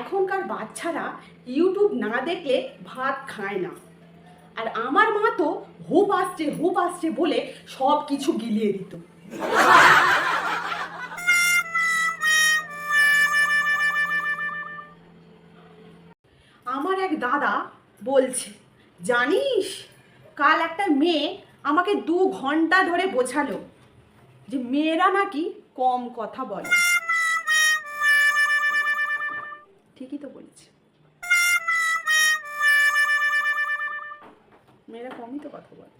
এখনকার বাচ্চারা ইউটিউব না দেখলে ভাত খায় না। আর আমার মা তো হোপ আসছে, হুপ আসছে বলে সব কিছু গিলিয়ে দিত। আমার এক দাদা বলছে, জানিস, কাল একটা মেয়ে আমাকে দু ঘণ্টা ধরে বোঝালো যে মেয়েরা নাকি কম কথা বলে। ঠিকই তো বলেছে। মেয়েরা কমই তো কথা বলে।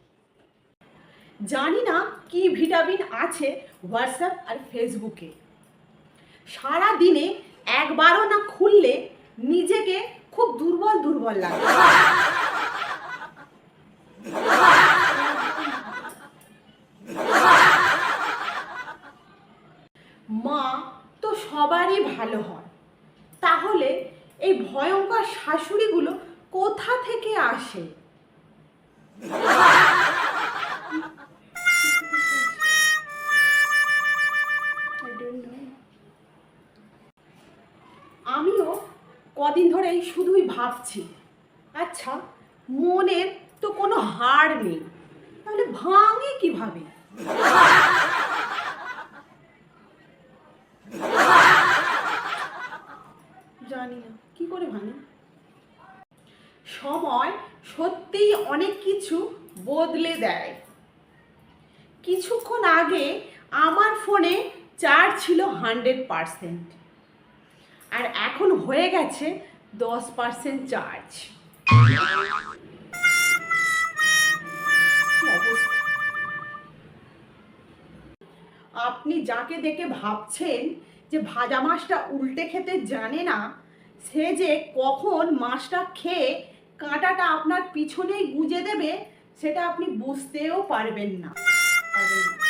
জানি না কি ভিটামিন আছে হোয়াটসঅ্যাপ আর ফেসবুকে। সারা দিনে একবারও না খুললে নিজেকে খুব দুর্বল দুর্বল লাগে। মা তো সবারই ভালো হয়। তাহলে এই ভয়ঙ্কর শাশুড়িগুলো কোথা থেকে আসে. আমিও কদিন ধরেই শুধুই ভাবছি আচ্ছা মনের তো কোনো হাড় নেই, তাহলে ভাঙে কীভাবে সময় সত্যিই অনেক কিছু বদলে দেয়। কিছুক্ষণ আগে আমার ফোনে চার্জ ছিল হান্ড্রেড পারসেন্ট। আর এখন হয়ে গেছে দশ পার্সেন্ট চার্জ। আপনি যাকে দেখে ভাবছেন যে ভাজা মাছটা উল্টে খেতে জানে না, সে যে কখন মাছটা খেয়ে কাঁটাটা আপনার পিছনেই গুঁজে দেবে সেটা আপনি বুঝতেও পারবেন না পারবেন না।